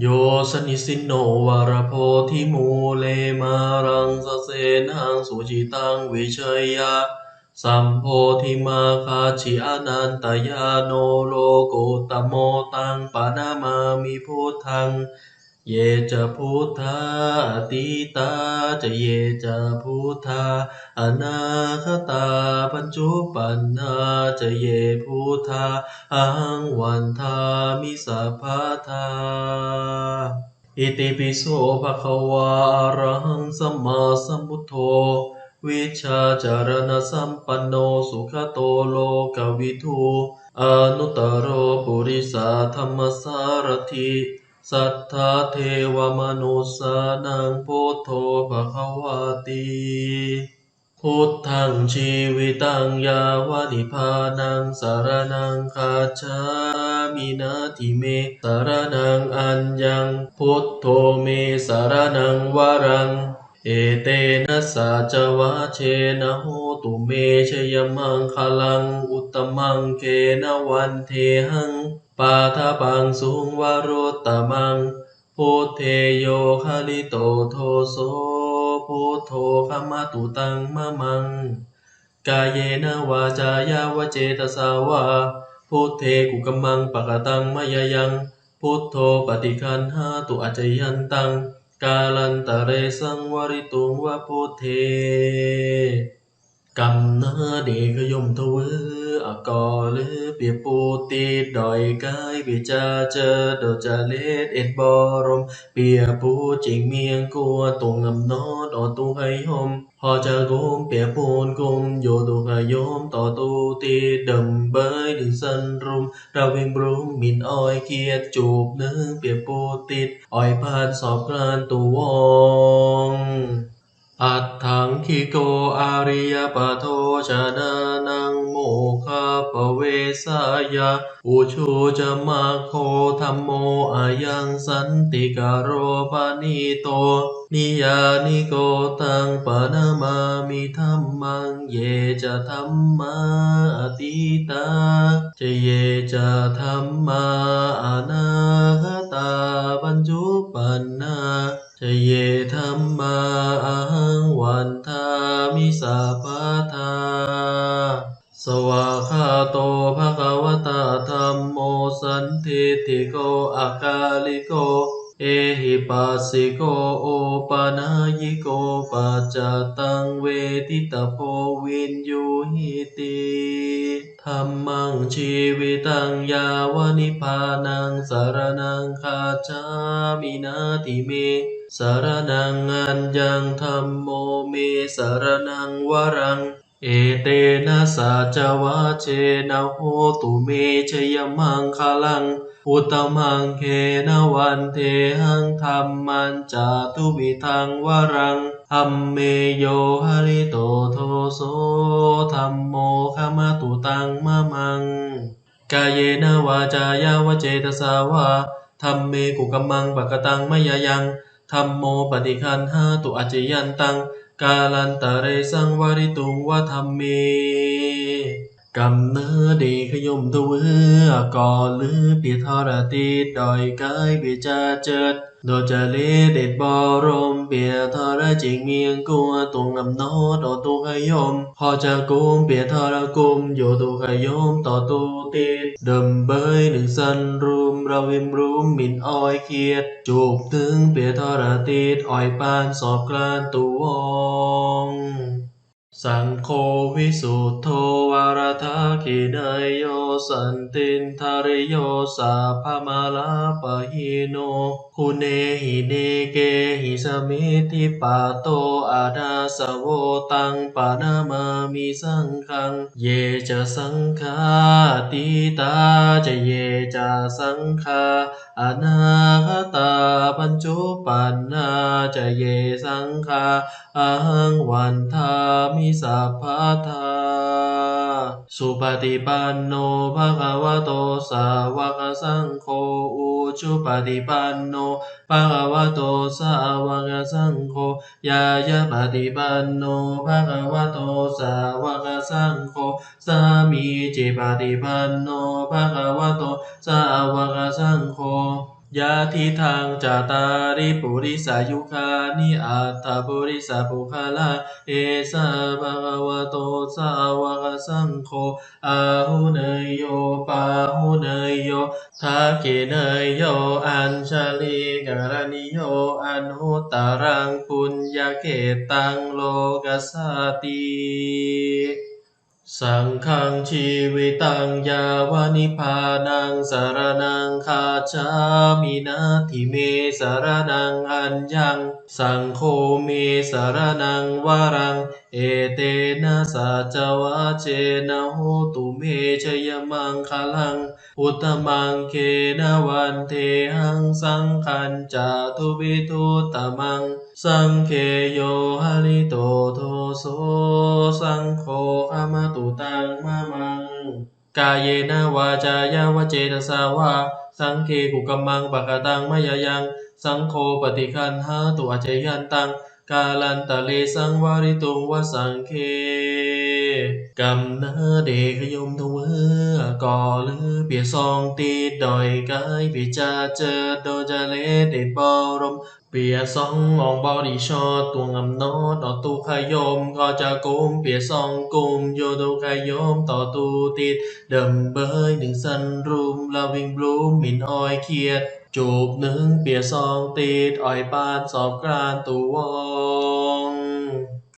โยสนิสินโนวารโพธิมูเลมารังสเสนังสุจิตังวิเชยยะสัมโพธิมาคาชิอนันตยาโนโลกุตโมตังปานามามิพุทธัง เยจะพุทธาอติตาจะเยจะพุทธาอนาคตาปัญจุปันนาจะเยพุทธาอังวันทามิสัพพทาอิติปิโสภะคะวาอรหังสัมมาสัมพุทโธวิชาจารณสัมปันโนสุขโตโลกวิทูอนุตตรโรปุริสาธรรมสารถิ สัทธาเทวมนุสานังพุทโธภะควาติพุทธังชีวิตังยาวานิพานังสารนังคาจามินาทิเมสารนังอัญญังพุทโธเมสารนังวรัง เอเตนะสัจวะเชนะโหตุเมชยมังคลัง อุตมังเกนวันเทหัง ปาทาปังสุงวโรตตมังพุทเทโยคาลิโตโทโสพุทโธขมาตุตังมะมัง กายเยนะวาจายาวเจตสาวาพุทเทกุกมังปะกะตังมะยยังพุทโธปฏิคันหาตุอจยันตัง กาลันตะเรสังวริตุงวะพุทเท កំណើតេកយមទវអកលឺពីពោទីដោយកាយវិចាចើដូចចលេតអេតបរមពីពូជិងមៀងគួទងអំណតអទូហៃហមហចកុំពីពូនគុំយោទងយមតទូទីដំបីលិសិនរុំរវិងព្រមមានអយគៀតជូបនឹងពីពូទីអយបានសອບក្រានតួង คิโกอาริยปโทชนะนังโมคาปเวสายะอุชูจะมาโคธรรมโมอายังสันติกาโรปานิโต นิยานิโกตังปนามามิธรรมังเยจะธรรมาอติตาจะเยจะธรรมาอนาคตาปัญจุปันนาจะเยธรรมา โตภะคะวะตาธัมโมสันทิติโกอากาลิโก เอหิปัสสิโกโอปานายิโกปัจจตังเวทิตาโพวินยูหิติธรรมังชีวิตังยาวนิพพานังสารนังคาจามินาติเมสารนังอัญญังธรรมโมเมสารนังวรัง เอเตนะสัจวะเชนะโหตุเมชยมังคลัง อุตมังเคนะวันเทหังธรรมันจาตุวิทังวรังธัมเมโยหะริโตโทโสธัมโมขมาตุตังมะมัง กายเยนะวาจายาวเจตสาวาธัมเมกุกมังปะกตังมะยะยังธัมโมปฏิคันหาตุอาจยันตัง กาลันตะเรสังวริตุงวะธัมเม กำเนิดเดขยมตัวเอือก่อลือเปียทรตีดอยกายเปียจาเจิดโดจะเลเด็ดบอรมเปียทรจิงเมียงกัวตรงอำนอดอตุขยม พอจะกุมเปียทรกุมโยตุขยมต่อตูติดดมเบยหนึ่งสันรุมเราวิมรุมมินอ้อยเคียดจูบถึงเปียทรติดอ้อยปานสอบกลานตัววอง สังโฆวิสุทโธวารทาคินายโยสันตินทาริโยสัพมาลาปะหิโนคุเนหิเนเกหิสมิทิปาโตอาดาสโวตังปานามามิสังคัง เยจะสังฆาติตาจะเยจะสังฆา อนาคตาปัญจุปันนาจะเยสังฆาอังวันทามิสัพพะทาสุปฏิปันโนภะคะวะโตสาวกสังโฆอุ ชุปฏิปันโนภะคะวะโตสาวกสังโฆยายะปฏิปันโนภะคะวะโตสาวกสังโฆสามีจิปฏิปันโนภะคะวะโตสาวกสังโฆ ยะทิทางจาตาริปุริสายุคานิอัตถปุริสปุคลาเอสะภะคะวะโตสาวกสังโฆอาหุเนยโยปาหุเนยโยทักขิเนยโยอัญชลีกรณิโยอันหุตตรังปุญญาเกตังโลกัสสติ สังฆังชีวิตังยาวานิพานังสารนังคาชามินาทิเมสารนังอัญญัง สังโฆเมสารนังวารัง เอเตนะสัจวะเจนะโหตุเมชยมังคลัง อุตมังเคนะวันเทหังสังคัญจาทุวิทุตมัง สังเคโยหะริโตโทโสสังโฆขมาตุตังมะมัง กายเยนะวาจายาวเจตสาวาสังเคกุกัมมังปะกะตังมะยะยัง สังโฆปฏิคันหาตุอาเจยันตังกาลันตะเลสังวาริตุงวสังเคกำเนิดเดขยมทเวอก่อลือเปียซองตีดอยกายเปียจาเจอโดจะเลเดบอรมเปียซองอองบอดีชอตัวงำโนดอตูขยมก็จะกุมเปียซองกุมโยดูขยมต่อตูติดเดิมเบยหนึ่งสันรุมลาวิงบลูมมินออยเคียด ជូបនឹងពាសងទៀតឲ្យបានសពក្រានតួង